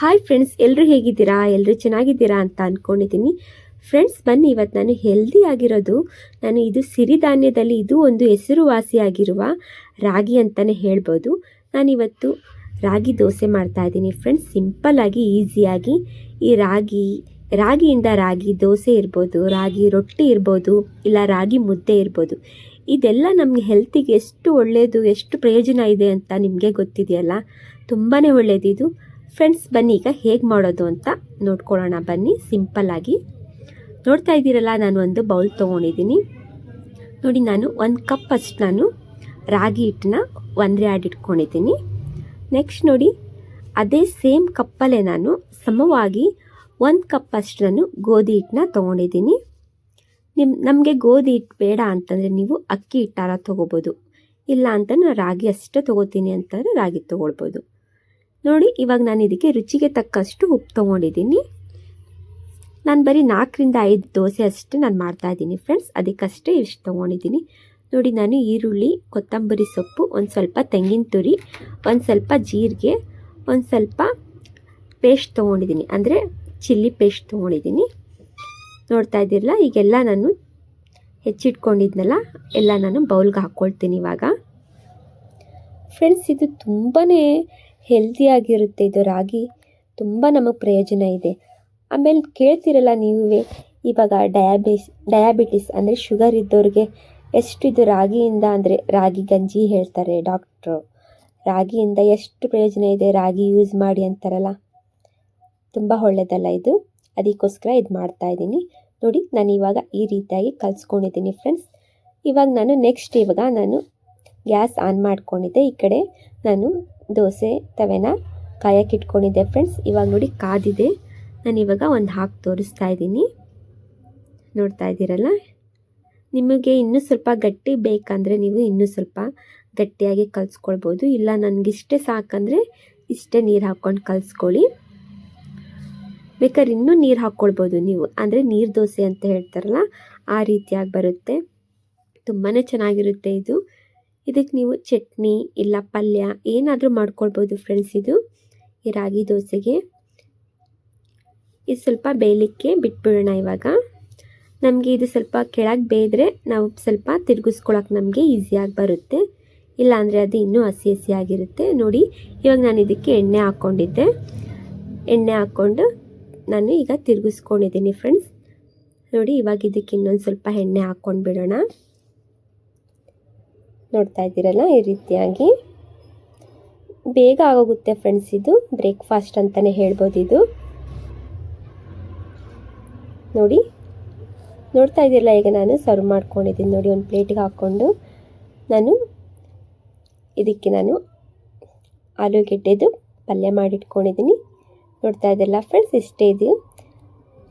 Hi friends ಎಲ್ಲರೂ ಹೇಗಿದ್ದೀರಾ? ಎಲ್ಲರೂ ಚೆನ್ನಾಗಿದ್ದೀರಾ ಅಂತ ಅಂದ್ಕೊಂಡಿದ್ದೀನಿ ಫ್ರೆಂಡ್ಸ್ ಬನ್ನಿ, ಇವತ್ತು ನಾನು ಹೆಲ್ದಿ ಆಗಿರೋದು. ನಾನು ಇದು ಸಿರಿಧಾನ್ಯದಲ್ಲಿ ಇದು ಒಂದು ಹೆಸರುವಾಸಿಯಾಗಿರುವ ರಾಗಿ ಅಂತಲೇ ಹೇಳ್ಬೋದು. ನಾನಿವತ್ತು ರಾಗಿ ದೋಸೆ ಮಾಡ್ತಾ ಇದ್ದೀನಿ. ಫ್ರೆಂಡ್ಸ್ ಸಿಂಪಲ್ಲಾಗಿ ಈಸಿಯಾಗಿ ಈ ರಾಗಿ, ರಾಗಿಯಿಂದ ರಾಗಿ ದೋಸೆ ಇರ್ಬೋದು, ರಾಗಿ ರೊಟ್ಟಿ ಇರ್ಬೋದು, ಇಲ್ಲ ರಾಗಿ ಮುದ್ದೆ ಇರ್ಬೋದು. ಇದೆಲ್ಲ ನಮಗೆ ಹೆಲ್ತಿಗೆ ಎಷ್ಟು ಒಳ್ಳೆಯದು ಎಷ್ಟು ಪ್ರಯೋಜನ ಇದೆ ಅಂತ ನಿಮಗೆ ಗೊತ್ತಿದೆಯಲ್ಲ? ತುಂಬಾ ಒಳ್ಳೆಯದಿದು ಫ್ರೆಂಡ್ಸ್ ಬನ್ನಿ ಈಗ ಹೇಗೆ ಮಾಡೋದು ಅಂತ ನೋಡ್ಕೊಳ್ಳೋಣ. ಬನ್ನಿ ಸಿಂಪಲ್ಲಾಗಿ ನೋಡ್ತಾ ಇದ್ದೀರಲ್ಲ, ನಾನು ಒಂದು ಬೌಲ್ ತೊಗೊಂಡಿದ್ದೀನಿ. ನೋಡಿ, ನಾನು ಒಂದು ಕಪ್ ಅಷ್ಟು ನಾನು ರಾಗಿ ಹಿಟ್ಟನ್ನ ಒಂದರೆ ಆಡಿಟ್ಕೊಂಡಿದ್ದೀನಿ ನೆಕ್ಸ್ಟ್ ನೋಡಿ, ಅದೇ ಸೇಮ್ ಕಪ್ಪಲ್ಲೇ ನಾನು ಸಮವಾಗಿ ಒಂದು ಕಪ್ ಅಷ್ಟು ನಾನು ಗೋಧಿ ಹಿಟ್ಟನ್ನ ತೊಗೊಂಡಿದ್ದೀನಿ. ನಿಮ್ಮ ನಮಗೆ ಗೋಧಿ ಹಿಟ್ಟು ಬೇಡ ಅಂತಂದರೆ ನೀವು ಅಕ್ಕಿ ಹಿಟ್ಟಾರ ತೊಗೋಬೋದು. ಇಲ್ಲ ಅಂತ ನಾನು ರಾಗಿ ಅಷ್ಟೇ ತೊಗೋತೀನಿ ಅಂತಂದರೆ ರಾಗಿ ತೊಗೊಳ್ಬೋದು. ನೋಡಿ, ಇವಾಗ ನಾನು ಇದಕ್ಕೆ ರುಚಿಗೆ ತಕ್ಕಷ್ಟು ಉಪ್ಪು ತೊಗೊಂಡಿದ್ದೀನಿ. ನಾನು ಬರೀ ನಾಲ್ಕರಿಂದ ಐದು ದೋಸೆ ಅಷ್ಟೇ ನಾನು ಮಾಡ್ತಾಯಿದ್ದೀನಿ ಫ್ರೆಂಡ್ಸ್ ಅದಕ್ಕಷ್ಟೇ ಇಷ್ಟು ತೊಗೊಂಡಿದ್ದೀನಿ. ನೋಡಿ, ನಾನು ಈರುಳ್ಳಿ, ಕೊತ್ತಂಬರಿ ಸೊಪ್ಪು, ಒಂದು ಸ್ವಲ್ಪ ತೆಂಗಿನ ತುರಿ, ಒಂದು ಸ್ವಲ್ಪ ಜೀರಿಗೆ, ಒಂದು ಸ್ವಲ್ಪ ಪೇಸ್ಟ್ ತೊಗೊಂಡಿದ್ದೀನಿ. ಅಂದರೆ ಚಿಲ್ಲಿ ಪೇಸ್ಟ್ ತೊಗೊಂಡಿದ್ದೀನಿ. ನೋಡ್ತಾ ಇದ್ದಿರಲ್ಲ, ಈಗೆಲ್ಲ ನಾನು ಹೆಚ್ಚಿಟ್ಕೊಂಡಿದ್ನಲ್ಲ, ಎಲ್ಲ ನಾನು ಬೌಲ್ಗೆ ಹಾಕ್ಕೊಳ್ತೀನಿ ಇವಾಗ. ಫ್ರೆಂಡ್ಸ್ ಇದು ತುಂಬಾ ಹೆಲ್ತಿಯಾಗಿರುತ್ತೆ ಇದು ರಾಗಿ. ತುಂಬ ನಮಗೆ ಪ್ರಯೋಜನ ಇದೆ. ಆಮೇಲೆ ಕೇಳ್ತಿರಲ್ಲ ನೀವೇ, ಇವಾಗ ಡಯಾಬಿಸ್, ಡಯಾಬಿಟಿಸ್ ಅಂದರೆ ಶುಗರ್ ಇದ್ದವ್ರಿಗೆ ಎಷ್ಟು ಇದು ರಾಗಿಯಿಂದ ಅಂದರೆ ರಾಗಿ ಗಂಜಿ ಹೇಳ್ತಾರೆ ಡಾಕ್ಟ್ರು. ರಾಗಿಯಿಂದ ಎಷ್ಟು ಪ್ರಯೋಜನ ಇದೆ ರಾಗಿ ಯೂಸ್ ಮಾಡಿ ಅಂತಾರಲ್ಲ. ತುಂಬ ಒಳ್ಳೆಯದಲ್ಲ ಇದು. ಅದಕ್ಕೋಸ್ಕರ ಇದು ಮಾಡ್ತಾಯಿದ್ದೀನಿ ನೋಡಿ, ನಾನು ಇವಾಗ ಈ ರೀತಿಯಾಗಿ ಕಲಿಸ್ಕೊಂಡಿದ್ದೀನಿ ಫ್ರೆಂಡ್ಸ್. ಇವಾಗ ನಾನು ನೆಕ್ಸ್ಟ್ ಇವಾಗ ನಾನು ಗ್ಯಾಸ್ ಆನ್ ಮಾಡ್ಕೊಂಡಿದ್ದೆ. ಈ ಕಡೆ ನಾನು ದೋಸೆ, ತವೆನ ಕಾಯಕ್ಕೆ ಇಟ್ಕೊಂಡಿದ್ದೆ ಫ್ರೆಂಡ್ಸ್ ಇವಾಗ ನೋಡಿ ಕಾದಿದೆ. ನಾನು ಇವಾಗ ಒಂದು ಹಾಕಿ ತೋರಿಸ್ತಾ ಇದ್ದೀನಿ. ನೋಡ್ತಾ ಇದ್ದೀರಲ್ಲ? ನಿಮಗೆ ಇನ್ನೂ ಸ್ವಲ್ಪ ಗಟ್ಟಿ ಬೇಕಂದರೆ ನೀವು ಇನ್ನೂ ಸ್ವಲ್ಪ ಗಟ್ಟಿಯಾಗಿ ಕಲಿಸ್ಕೊಳ್ಬೋದು. ಇಲ್ಲ ನನಗಿಷ್ಟೇ ಸಾಕಂದರೆ ಇಷ್ಟೇ ನೀರು ಹಾಕ್ಕೊಂಡು ಕಲಿಸ್ಕೊಳ್ಳಿ. ಬೇಕಾದ್ರೆ ಇನ್ನೂ ನೀರು ಹಾಕ್ಕೊಳ್ಬೋದು ನೀವು. ಅಂದರೆ ನೀರು ದೋಸೆ ಅಂತ ಹೇಳ್ತಾರಲ್ಲ, ಆ ರೀತಿಯಾಗಿ ಬರುತ್ತೆ. ತುಂಬಾ ಚೆನ್ನಾಗಿರುತ್ತೆ ಇದು. ಇದಕ್ಕೆ ನೀವು ಚಟ್ನಿ ಇಲ್ಲ ಪಲ್ಯ ಏನಾದರೂ ಮಾಡ್ಕೊಳ್ಬೋದು ಫ್ರೆಂಡ್ಸ್ ಇದು. ಈ ರಾಗಿ ದೋಸೆಗೆ. ಇದು ಸ್ವಲ್ಪ ಬೇಯಲಿಕ್ಕೆ ಬಿಟ್ಬಿಡೋಣ ಇವಾಗ. ನಮಗೆ ಇದು ಸ್ವಲ್ಪ ಕೆಳಗೆ ಬೇಯ್ದರೆ ನಾವು ಸ್ವಲ್ಪ ತಿರುಗಿಸ್ಕೊಳಕ್ಕೆ ನಮಗೆ ಈಸಿಯಾಗಿ ಬರುತ್ತೆ. ಇಲ್ಲಾಂದರೆ ಅದು ಇನ್ನೂ ಹಸಿ ಹಸಿಯಾಗಿರುತ್ತೆ ನೋಡಿ, ಇವಾಗ ನಾನು ಇದಕ್ಕೆ ಎಣ್ಣೆ ಹಾಕ್ಕೊಂಡಿದ್ದೆ. ಎಣ್ಣೆ ಹಾಕ್ಕೊಂಡು ನಾನು ಈಗ ತಿರುಗಿಸ್ಕೊಂಡಿದ್ದೀನಿ ಫ್ರೆಂಡ್ಸ್ ನೋಡಿ, ಇವಾಗ ಇದಕ್ಕೆ ಇನ್ನೊಂದು ಸ್ವಲ್ಪ ಎಣ್ಣೆ ಹಾಕ್ಕೊಂಡು ಬಿಡೋಣ ನೋಡ್ತಾ ಇದ್ದೀರಲ್ಲ ಈ ರೀತಿಯಾಗಿ. ಬೇಗ ಆಗೋಗುತ್ತೆ ಫ್ರೆಂಡ್ಸ್ ಇದು ಬ್ರೇಕ್ಫಾಸ್ಟ್ ಅಂತಲೇ ಹೇಳ್ಬೋದು ಇದು. ನೋಡಿ, ನೋಡ್ತಾ ಇದ್ದೀರಲ್ಲ ಈಗ ನಾನು ಸರ್ವ್ ಮಾಡ್ಕೊಂಡಿದ್ದೀನಿ. ನೋಡಿ, ಒಂದು ಪ್ಲೇಟಿಗೆ ಹಾಕ್ಕೊಂಡು ನಾನು ಇದಕ್ಕೆ ನಾನು ಆಲೂಗೆಡ್ಡೆದು ಪಲ್ಯ ಮಾಡಿಟ್ಕೊಂಡಿದ್ದೀನಿ. ನೋಡ್ತಾ ಇದ್ದಿಲ್ಲ ಫ್ರೆಂಡ್ಸ್ ಇಷ್ಟೇ ಇದು.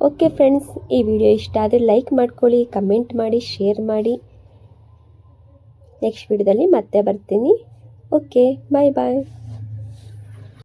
ಓಕೆ ಫ್ರೆಂಡ್ಸ್ ಈ ವಿಡಿಯೋ ಇಷ್ಟ ಆದರೆ ಲೈಕ್ ಮಾಡ್ಕೊಳ್ಳಿ ಕಮೆಂಟ್ ಮಾಡಿ ಶೇರ್ ಮಾಡಿ. ನೆಕ್ಸ್ಟ್ ವಿಡಿಯೋದಲ್ಲಿ ಮತ್ತೆ ಬರ್ತೀನಿ. ಓಕೆ ಬಾಯ್ ಬಾಯ್